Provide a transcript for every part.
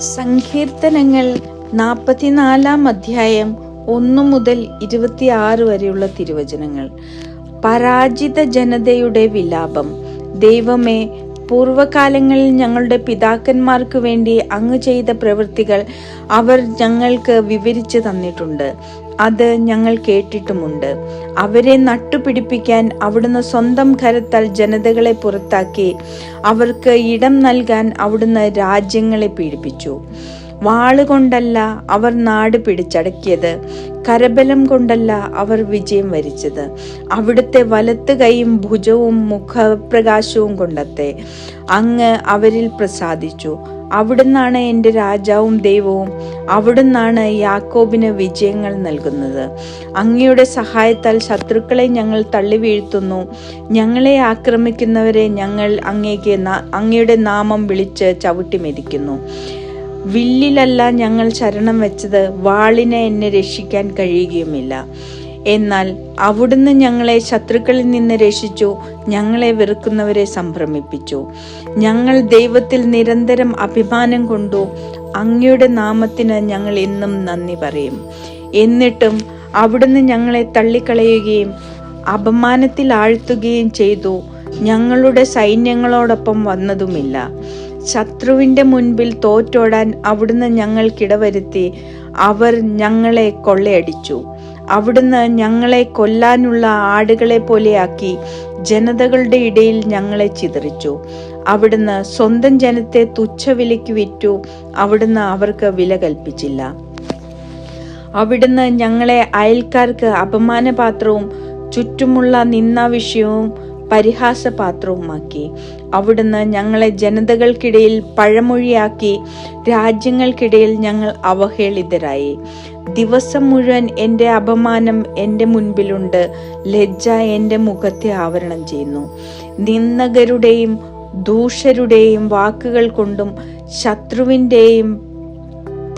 സങ്കീർത്തനങ്ങൾ നാൽപ്പത്തിനാലാം അധ്യായം ഒന്നു മുതൽ ഇരുപത്തിയാറ് വരെയുള്ള തിരുവചനങ്ങൾ. പരാജിത ജനതയുടെ വിലാപം. ദൈവമേ പൂർവകാലങ്ങളിൽ ഞങ്ങളുടെ പിതാക്കന്മാർക്ക് വേണ്ടി അങ്ങ് ചെയ്ത പ്രവൃത്തികൾ അവർ ഞങ്ങൾക്ക് വിവരിച്ചു തന്നിട്ടുണ്ട്. അത് ഞങ്ങൾ കേട്ടിട്ടുമുണ്ട്. അവരെ നട്ടുപിടിപ്പിക്കാൻ അവിടുന്ന് സ്വന്തം കരത്താൽ ജനതകളെ പുറത്താക്കി അവർക്ക് ഇടം നൽകാൻ അവിടുന്ന് രാജ്യങ്ങളെ പീഡിപ്പിച്ചു. വാളുകൊണ്ടല്ല അവർ നാട് പിടിച്ചടക്കിയത് കരബലം കൊണ്ടല്ല അവർ വിജയം വരിച്ചത്. അവിടുത്തെ വലത്ത് കൈയും ഭുജവും മുഖപ്രകാശവും കൊണ്ടത്തെ അങ്ങ് അവരിൽ പ്രസാദിച്ചു. അവിടുന്നാണ് എന്റെ രാജാവും ദൈവവും. അവിടുന്നാണ് യാക്കോബിന് വിജയങ്ങൾ നൽകുന്നത്. അങ്ങയുടെ സഹായത്താൽ ശത്രുക്കളെ ഞങ്ങൾ തള്ളി വീഴ്ത്തുന്നു. ഞങ്ങളെ ആക്രമിക്കുന്നവരെ ഞങ്ങൾ അങ്ങേക്ക് അങ്ങയുടെ നാമം വിളിച്ച് ചവിട്ടി മെതിക്കുന്നു വില്ലിലല്ല ഞങ്ങൾ ശരണം വെച്ചത്. വാളിനെ എന്നെ രക്ഷിക്കാൻ കഴിയുകയുമില്ല. എന്നാൽ അവിടുന്ന് ഞങ്ങളെ ശത്രുക്കളിൽ നിന്ന് രക്ഷിച്ചു ഞങ്ങളെ വെറുക്കുന്നവരെ സംഭ്രമിപ്പിച്ചു. ഞങ്ങൾ ദൈവത്തിൽ നിരന്തരം അഭിമാനം കൊണ്ടു അങ്ങയുടെ നാമത്തിന് ഞങ്ങൾ എന്നും നന്ദി പറയും. എന്നിട്ടും അവിടുന്ന് ഞങ്ങളെ തള്ളിക്കളയുകയും അപമാനത്തിൽ ആഴ്ത്തുകയും ചെയ്തു. ഞങ്ങളുടെ സൈന്യങ്ങളോടൊപ്പം വന്നതുമില്ല. ശത്രുവിന്റെ മുൻപിൽ തോറ്റോടാൻ അവിടുന്ന് ഞങ്ങൾക്കിടവരുത്തി അവർ ഞങ്ങളെ കൊള്ളയടിച്ചു. അവിടുന്ന് ഞങ്ങളെ കൊല്ലാനുള്ള ആടുകളെ പോലെയാക്കി ജനതകളുടെ ഇടയിൽ ഞങ്ങളെ ചിതറിച്ചു. അവിടുന്ന് സ്വന്തം ജനത്തെ തുച്ഛവിലയ്ക്ക് വിറ്റു. അവിടുന്ന് അവർക്ക് വില കൽപ്പിച്ചില്ല. അവിടുന്ന് ഞങ്ങളെ അയൽക്കാർക്ക് അപമാനപാത്രവും ചുറ്റുമുള്ള നിന്നാവിഷയവും പരിഹാസപാത്രവുമാക്കി. അവിടുന്ന് ഞങ്ങളെ ജനതകൾക്കിടയിൽ പഴമൊഴിയാക്കി രാജ്യങ്ങൾക്കിടയിൽ ഞങ്ങൾ അവഹേളിതരായി. ദിവസം മുഴുവൻ എന്റെ അപമാനം എന്റെ മുൻപിലുണ്ട്. ലജ്ജ എന്റെ മുഖത്തെ ആവരണം ചെയ്യുന്നു. നിന്ദകരുടെയും ദൂഷരുടെയും വാക്കുകൾ കൊണ്ടും ശത്രുവിന്റെയും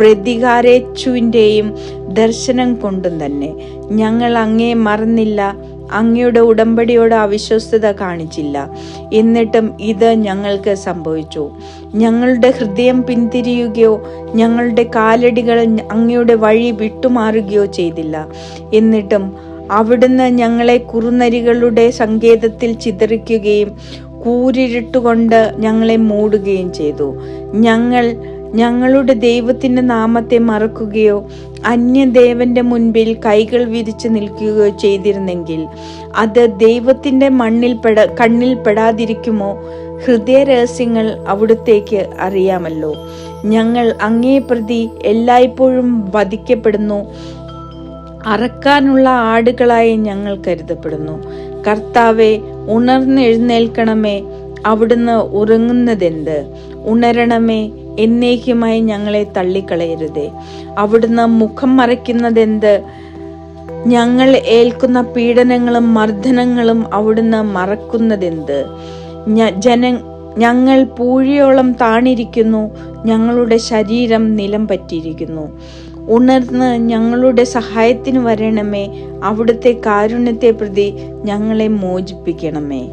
പ്രതികാരേച്ഛുവിന്റെയും ദർശനം കൊണ്ടും തന്നെ. ഞങ്ങൾ അങ്ങേ മറന്നില്ല. അങ്ങയുടെ ഉടമ്പടിയോട് അവിശ്വസ്തത കാണിച്ചില്ല. എന്നിട്ടും ഇത് ഞങ്ങൾക്ക് സംഭവിച്ചു. ഞങ്ങളുടെ ഹൃദയം പിന്തിരിയുകയോ ഞങ്ങളുടെ കാലടികൾ അങ്ങയുടെ വഴി വിട്ടുമാറുകയോ ചെയ്തില്ല. എന്നിട്ടും അവിടുന്ന് ഞങ്ങളെ കുറുനരികളുടെ സങ്കേതത്തിൽ ചിതറിക്കുകയും കൂരിരുട്ടുകൊണ്ട് ഞങ്ങളെ മൂടുകയും ചെയ്തു. ഞങ്ങൾ ഞങ്ങളുടെ ദൈവത്തിന്റെ നാമത്തെ മറക്കുകയോ അന്യദേവന്റെ മുൻപിൽ കൈകൾ വിരിച്ചു നിൽക്കുകയോ ചെയ്തിരുന്നെങ്കിൽ അത് ദൈവത്തിന്റെ മണ്ണിൽ പെട കണ്ണിൽ പെടാതിരിക്കുമോ? ഹൃദയ രഹസ്യങ്ങൾ അവിടുത്തേക്ക് അറിയാമല്ലോ. ഞങ്ങൾ അങ്ങേ പ്രതി എല്ലായ്പ്പോഴും വധിക്കപ്പെടുന്നു. അറക്കാനുള്ള ആടുകളായി ഞങ്ങൾ കരുതപ്പെടുന്നു. കർത്താവെ ഉണർന്നെഴുന്നേൽക്കണമേ. അവിടുന്ന് ഉറങ്ങുന്നതെന്ത്? ഉണരണമേ എന്നേക്കുമായി ഞങ്ങളെ തള്ളിക്കളയരുതേ. അവിടുന്ന് മുഖം മറയ്ക്കുന്നതെന്ത്? ഞങ്ങൾ ഏൽക്കുന്ന പീഡനങ്ങളും മർദ്ദനങ്ങളും അവിടുന്ന് മറക്കുന്നതെന്ത്? ജന ഞങ്ങൾ പൂഴിയോളം താണിരിക്കുന്നു ഞങ്ങളുടെ ശരീരം നിലം പറ്റിയിരിക്കുന്നു. ഉണർന്ന് ഞങ്ങളുടെ സഹായത്തിന് വരണമേ അവിടുത്തെ കാരുണ്യത്തെ പ്രതി ഞങ്ങളെ മോചിപ്പിക്കണമേ.